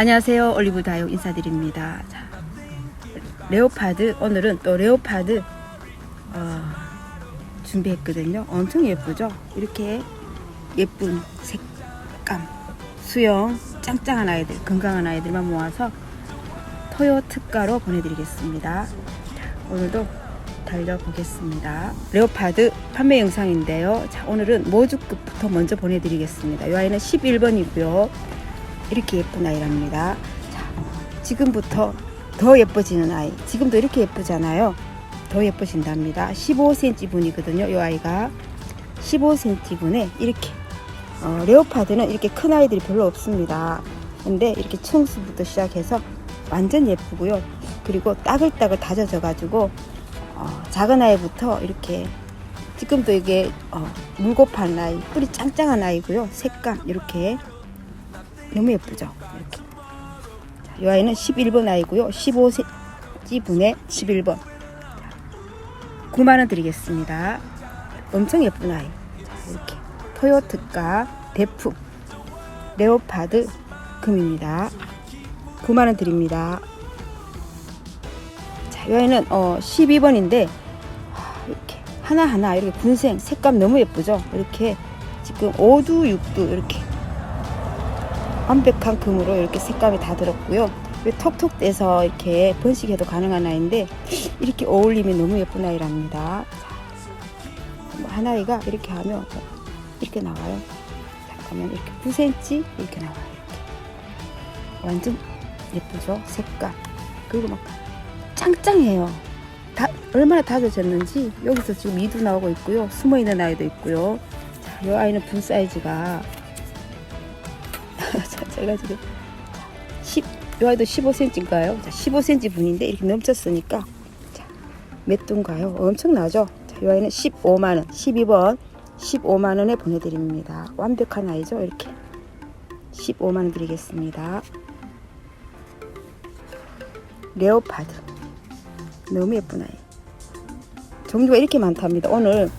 안녕하세요. 올리브 다육 인사드립니다. 자, 레오파드 오늘은 또 레오파드 어, 준비했거든요. 엄청 예쁘죠? 이렇게 예쁜 색감, 수영, 짱짱한 아이들, 건강한 아이들만 모아서 토요 특가로 보내드리겠습니다. 자, 오늘도 달려보겠습니다. 레오파드 판매 영상인데요. 자, 오늘은 모주급부터 먼저 보내드리겠습니다. 이 아이는 11번이고요. 이렇게 예쁜 아이랍니다. 자, 지금부터 더 예뻐지는 아이. 지금도 이렇게 예쁘잖아요. 더 예뻐진답니다. 15cm 분이거든요. 이 아이가 15cm 분에 이렇게 어, 레오파드는 이렇게 큰 아이들이 별로 없습니다. 근데 이렇게 청수부터 시작해서 완전 예쁘고요. 그리고 따글따글 다져져 가지고 어, 작은 아이부터 이렇게 지금도 이게 어, 물고판 아이, 뿌리 짱짱한 아이고요. 색감 이렇게 너무 예쁘죠? 이렇게. 자, 이 아이는 11번 아이고요. 15cm 분에 11번. 9만원 드리겠습니다. 엄청 예쁜 아이. 자, 이렇게. 토요특가 대품 레오파드 금입니다. 9만원 드립니다. 자, 이 아이는 어, 12번인데 이렇게 하나하나 이렇게 분생 색감 너무 예쁘죠? 이렇게 지금 5두, 6두 이렇게 완벽한 금으로 이렇게 색감이 다 들었고요. 왜 톡톡 떼서 이렇게 번식해도 가능한 아이인데 이렇게 어울리면 너무 예쁜 아이랍니다. 자, 뭐 하나이가 이렇게 하면 이렇게 나와요. 잠깐만 이렇게 9cm 이렇게 나와요. 이렇게. 완전 예쁘죠? 색감. 그리고 막 짱짱해요. 다, 얼마나 다져졌는지 여기서 지금 이도 나오고 있고요. 숨어 있는 아이도 있고요. 자, 이 아이는 분 사이즈가 자, 제가 지금 10, 이 아이도 15cm인가요? 자, 15cm 분인데 이렇게 넘쳤으니까 자, 몇 두인가요? 엄청나죠? 자, 이 아이는 15만원, 12번 15만원에 보내드립니다. 완벽한 아이죠? 이렇게 15만원 드리겠습니다. 레오파드 너무 예쁜 아이 종류가 이렇게 많답니다. 오늘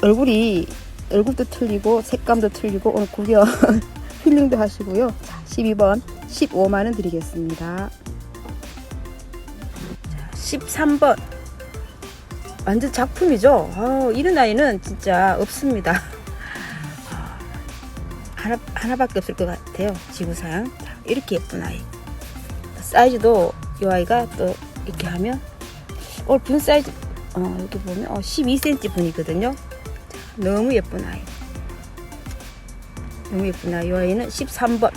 얼굴이 얼굴도 틀리고 색감도 틀리고 오늘 구경 힐링도 하시고요. 자, 12번 15만원 드리겠습니다. 자, 13번 완전 작품이죠. 아, 이런 아이는 진짜 없습니다. 아, 하나, 하나밖에 없을 것 같아요. 지구상. 자, 이렇게 예쁜 아이. 사이즈도 이 아이가 또 이렇게 하면 오늘 분 사이즈 어, 이렇게 보면 어, 12cm 분이거든요. 자, 너무 예쁜 아이. 너무 예쁘나 이 아이는 13번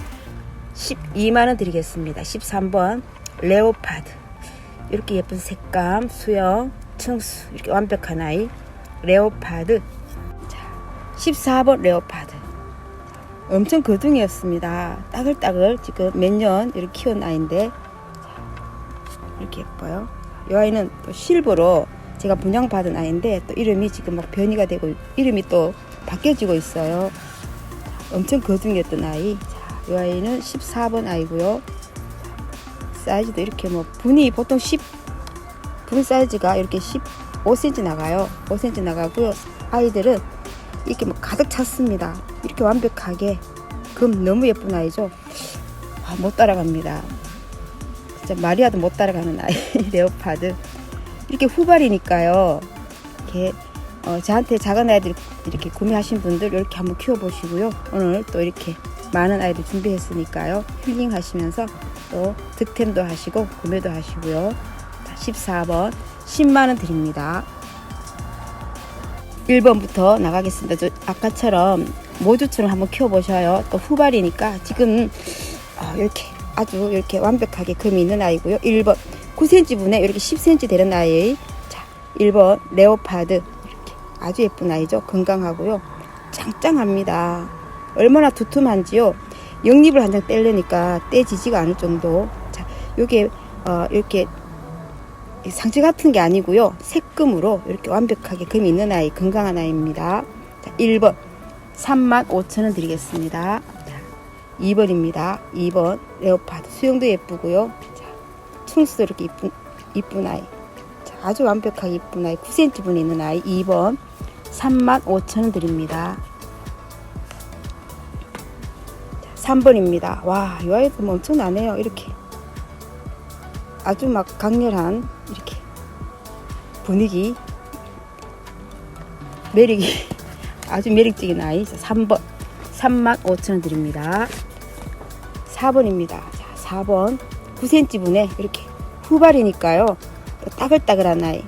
12만원 드리겠습니다. 13번 레오파드. 이렇게 예쁜 색감 수영 청수 이렇게 완벽한 아이 레오파드. 자 14번 레오파드. 엄청 거둥이었습니다. 따글따글 지금 몇 년 이렇게 키운 아이인데. 자, 이렇게 예뻐요. 이 아이는 또 실버로 제가 분양받은 아이인데 또 이름이 지금 막 변이가 되고 이름이 또 바뀌어지고 있어요 엄청 거둥이었던 아이. 자, 이 아이는 14번 아이고요. 사이즈도 이렇게 뭐 분이 보통 10, 분 사이즈가 이렇게 15cm 나가요. 5cm 나가고요. 아이들은 이렇게 뭐 가득 찼습니다. 이렇게 완벽하게 금 너무 예쁜 아이죠. 아, 못 따라갑니다. 진짜 마리아도 못 따라가는 아이 레오파드. 이렇게 후발이니까요. 이렇게 어, 저한테 작은 아이들 이렇게 구매하신 분들 이렇게 한번 키워보시고요. 오늘 또 이렇게 많은 아이들 준비했으니까요. 힐링 하시면서 또 득템도 하시고 구매도 하시고요. 자, 14번 10만원 드립니다. 1번부터 나가겠습니다. 저 아까처럼 모주처럼 한번 키워보셔요. 또 후발이니까 지금 어, 이렇게 아주 이렇게 완벽하게 금이 있는 아이고요. 1번 9cm 분에 이렇게 10cm 되는 아이. 자, 1번 레오파드 아주 예쁜 아이죠. 건강하고요. 짱짱합니다. 얼마나 두툼한지요. 영립을 한 장 떼려니까 떼지지가 않을 정도. 자, 요게 어, 이렇게 상처 같은 게 아니고요. 색금으로 이렇게 완벽하게 금이 있는 아이, 건강한 아이입니다. 자, 1번 3만 5천 원 드리겠습니다. 자, 2번입니다. 2번 레오파드 수영도 예쁘고요. 자, 충수도 이렇게 이쁜 이쁜 아이. 자, 아주 완벽하게 이쁜 아이, 9cm 분에 있는 아이 2번 3만 5천 원 드립니다. 3번입니다. 와, 이 아이도 뭐 엄청나네요. 이렇게. 아주 막 강렬한, 이렇게. 분위기. 매력이. 아주 매력적인 아이. 3번. 3만 5천원 드립니다. 4번입니다. 자, 4번. 9cm 분에 이렇게 후발이니까요. 또 따글따글한 아이.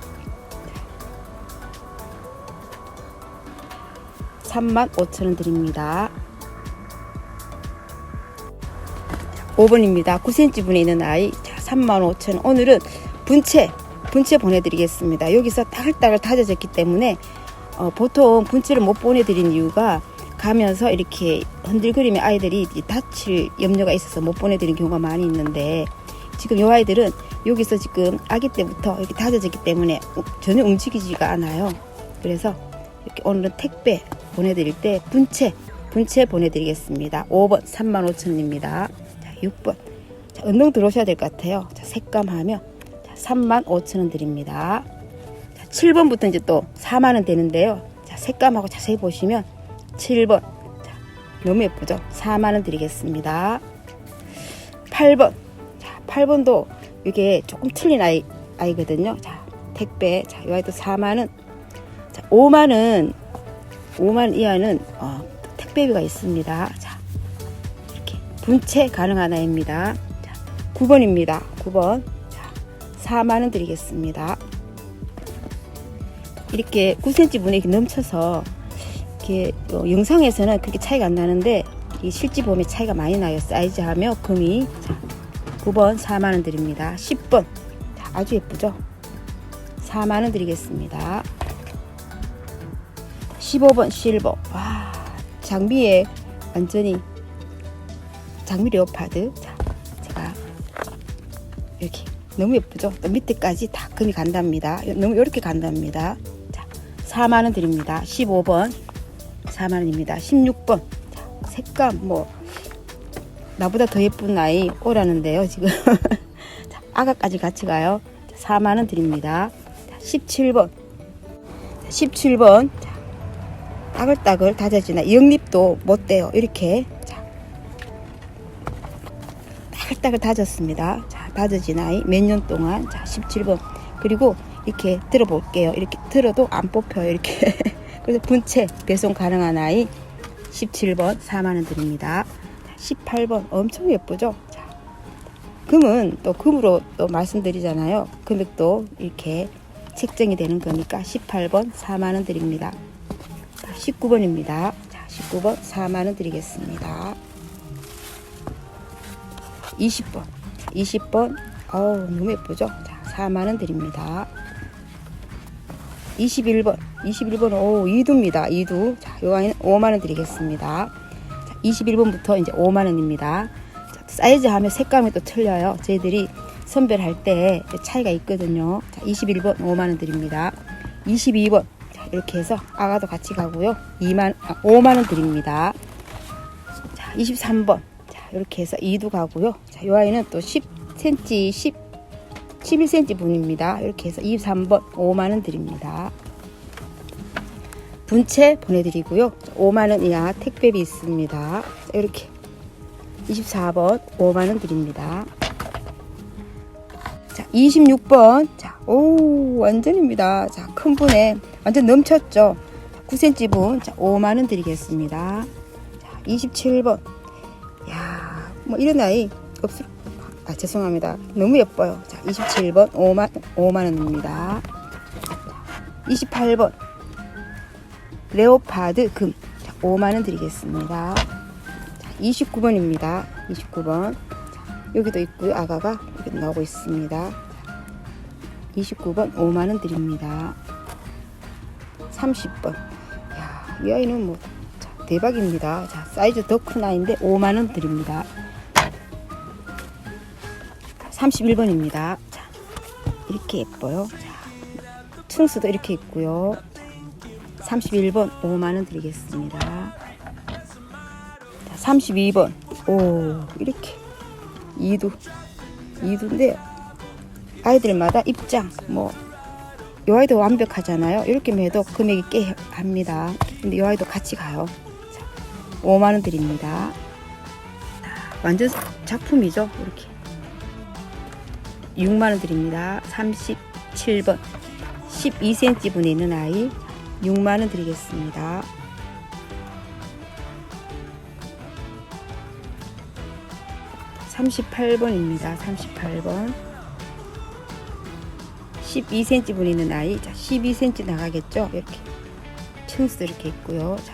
3만 5천원 드립니다. 5번입니다. 9cm 분에 있는 아이. 자, 3만 5천원. 오늘은 분체, 분체 보내드리겠습니다. 여기서 따글따글 다져졌기 때문에 어, 보통 분체를 못 보내드린 이유가 가면서 이렇게 흔들거리면 아이들이 다칠 염려가 있어서 못 보내드리는 경우가 많이 있는데 지금 이 아이들은 여기서 지금 아기 때부터 이렇게 다져졌기 때문에 우- 전혀 움직이지가 않아요. 그래서 이렇게 오늘은 택배 보내드릴 때 분체 분체 보내드리겠습니다. 5번 35,000원입니다. 자 6번 자, 운동 들어오셔야 될 것 같아요. 자 색감하며 자, 35,000원 드립니다. 자, 7번부터 이제 또 4만원 되는데요. 자 색감하고 자세히 보시면 7번 자, 너무 예쁘죠? 4만원 드리겠습니다. 8번 자 8번도 이게 조금 틀린 아이, 아이거든요. 자 택배 자, 이 아이도 4만원 자 5만원 5만 이하는 어, 택배비가 있습니다. 자, 이렇게 분체 가능한 아이입니다. 자, 9번입니다. 9번. 자, 4만 원 드리겠습니다. 이렇게 9cm 분에 넘쳐서 이렇게 어, 영상에서는 그렇게 차이가 안 나는데 이 실제 보면 차이가 많이 나요. 사이즈하며 금이 자, 9번 4만 원 드립니다. 10번. 자, 아주 예쁘죠? 4만 원 드리겠습니다. 15번 실버. 와, 장미에 완전히 장미 레오파드. 자, 제가 이렇게 너무 예쁘죠? 또 밑에까지 다 금이 간답니다. 너무 이렇게 간답니다. 자, 4만 원 드립니다. 15번 4만 원입니다. 16번. 자, 색감 뭐 나보다 더 예쁜 아이 오라는데요, 지금. 자, 아가까지 같이 가요. 자, 4만 원 드립니다. 자, 17번. 17번. 자, 따글따글 다져지나 영립도 못 돼요. 이렇게 자, 따글따글 다졌습니다. 자, 다져진 아이 몇 년 동안 자 17번 그리고 이렇게 들어볼게요. 이렇게 들어도 안 뽑혀요. 이렇게 그래서 분체 배송 가능한 아이 17번 4만 원 드립니다. 자, 18번 엄청 예쁘죠? 자, 금은 또 금으로 또 말씀드리잖아요. 금액도 이렇게 책정이 되는 거니까 18번 4만 원 드립니다. 19번입니다. 자, 19번 4만 원 드리겠습니다. 20번. 20번. 어우, 너무 예쁘죠? 자, 4만 원 드립니다. 21번. 21번. 오, 이두입니다. 이두. 자, 요 아이는 5만 원 드리겠습니다. 자, 21번부터 이제 5만 원입니다. 자, 사이즈 하면 색감이 또 틀려요. 저희들이 선별할 때 차이가 있거든요. 자, 21번 5만 원 드립니다. 22번. 자, 이렇게 해서 아가도 같이 가고요. 2만, 아, 5만 원 드립니다. 자, 23번. 자, 이렇게 해서 2도 가고요. 자, 이 아이는 또 10cm, 10, 11cm 분입니다. 이렇게 해서 23번 5만 원 드립니다. 분체 보내드리고요. 5만 원 이하 택배비 있습니다. 자, 이렇게 24번 5만 원 드립니다. 자, 26번. 자, 오, 완전입니다. 자, 큰 분에 완전 넘쳤죠. 9cm 분. 자, 5만 원 드리겠습니다. 자, 27번. 야, 뭐 이런 아이 없을 아, 죄송합니다. 너무 예뻐요. 자, 27번 5만 5만 원입니다. 28번. 레오파드 금. 자, 5만 원 드리겠습니다. 자, 29번입니다. 29번. 여기도 있고요. 아가가 여기 나오고 있습니다. 29번 5만 원 드립니다. 30번. 야, 이 아이는 뭐 자, 대박입니다. 자, 사이즈 더 큰 아이인데 5만 원 드립니다. 31번입니다. 자, 이렇게 예뻐요. 자, 퉁수도 이렇게 있고요. 자, 31번 5만 원 드리겠습니다. 자, 32번. 오, 이렇게 이두 이두인데 아이들마다 입장 뭐 요 아이도 완벽하잖아요. 이렇게 해도 금액이 꽤 합니다. 근데 요 아이도 같이 가요. 자, 5만 원 드립니다. 완전 작품이죠. 이렇게 6만 원 드립니다. 37번 12cm 분에 있는 아이 6만 원 드리겠습니다. 38번입니다. 38번 12cm 분에 있는 아이 자 12cm 나가겠죠? 이렇게 층수도 이렇게 있고요. 자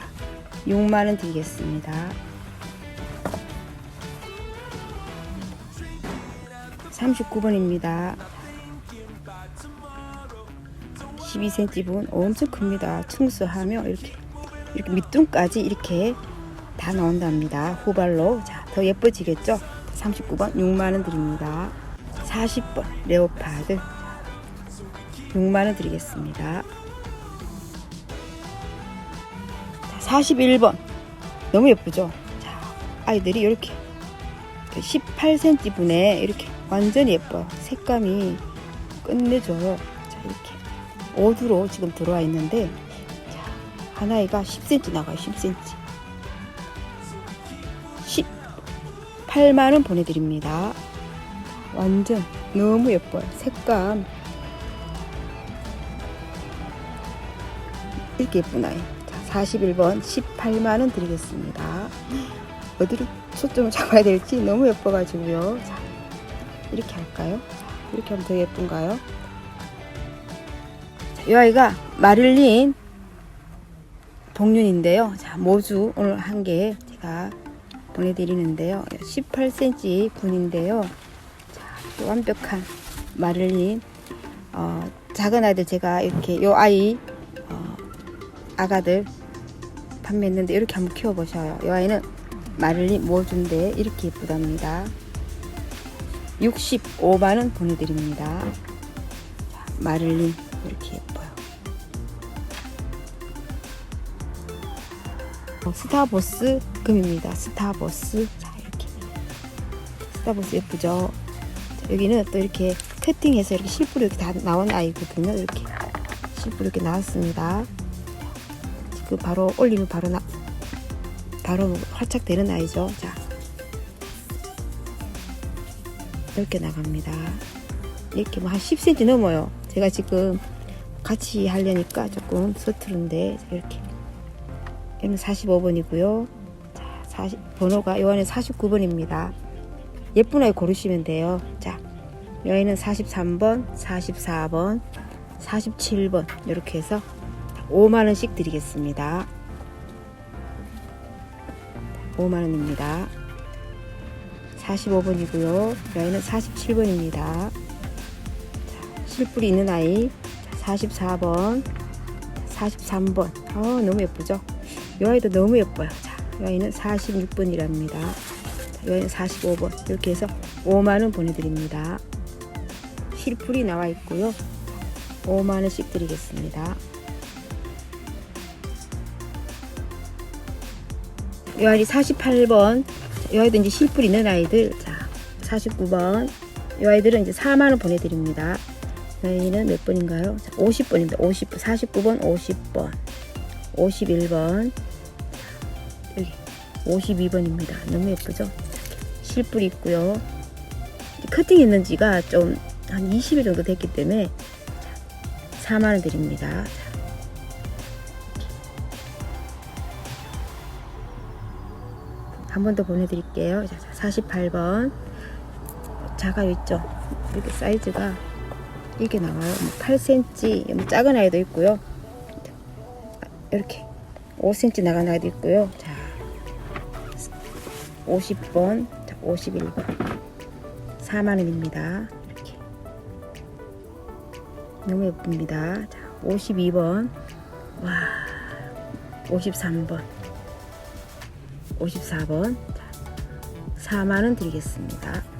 6만 원 드리겠습니다. 39번입니다. 12cm 분 엄청 큽니다. 층수하며 이렇게 이렇게 밑둥까지 이렇게 다 나온답니다. 후발로 자 더 예뻐지겠죠? 39번 6만 원 드립니다. 40번 레오파드 6만 원 드리겠습니다. 자, 41번 너무 예쁘죠? 자, 아이들이 이렇게 18cm 분에 이렇게 완전 예뻐요. 색감이 끝내줘요. 자, 이렇게 오두로 지금 들어와 있는데 자, 하나이가 10cm 나가요. 10cm. 18만 원 보내드립니다. 완전 너무 예뻐요. 색감 이렇게. 자, 41번 18만 원 드리겠습니다. 어디로 초점을 잡아야 될지 너무 예뻐가지고요. 자, 이렇게 할까요? 자, 이렇게 하면 더 예쁜가요? 자, 이 아이가 마릴린 동륜인데요. 자, 모주 오늘 한 개 제가 보내드리는데요. 18cm 분인데요. 자, 완벽한 마릴린 어, 작은 아이들 제가 이렇게 요 아이 어, 아가들 판매했는데 이렇게 한번 키워보셔요. 이 아이는 마를린 모주인데 이렇게 예쁘답니다. 65만원 보내드립니다. 자, 마를린 이렇게 예뻐 어, 스타버스 금입니다. 스타버스 자 이렇게 스타버스 예쁘죠? 자, 여기는 또 이렇게 커팅해서 이렇게 실풀이 이렇게 다 나온 아이거든요. 이렇게 실풀 이렇게 나왔습니다. 그 바로 올리면 바로 나 바로 활착 되는 아이죠. 자 이렇게 나갑니다. 이렇게 뭐 한 10cm 넘어요. 제가 지금 같이 하려니까 조금 서투른데 이렇게 얘는 45번이고요. 자, 40, 번호가 요한은 49번입니다. 예쁜 아이 고르시면 돼요. 자, 여기는 43번, 44번, 47번 이렇게 해서 5만 원씩 드리겠습니다. 5만 원입니다. 45번이고요. 여기는 47번입니다. 실뿔이 있는 아이 44번, 43번. 어, 너무 예쁘죠? 이 아이도 너무 예뻐요. 자, 이 아이는 46번이랍니다. 이 아이는 45번. 이렇게 해서 5만 원 보내드립니다. 실풀이 나와 있고요. 5만 원씩 드리겠습니다. 이 아이 48번. 이 아이도 이제 실풀 있는 아이들. 자, 49번. 이 아이들은 이제 4만 원 보내드립니다. 여기는 몇 번인가요? 50번입니다. 50, 49번, 50번, 51번, 여기 52번입니다. 너무 예쁘죠? 실뿔 있고요. 커팅 했는 지가 좀 한 20일 정도 됐기 때문에 4만 원 드립니다. 한 번 더 보내드릴게요. 48번 자가 있죠? 이렇게 사이즈가 이게 나와요. 뭐 8cm, 뭐 작은 아이도 있고요. 이렇게 5cm 나간 아이도 있고요. 자, 50번, 자, 51번, 4만 원입니다. 이렇게 너무 예쁩니다. 자, 52번, 와, 53번, 54번, 자, 4만 원 드리겠습니다.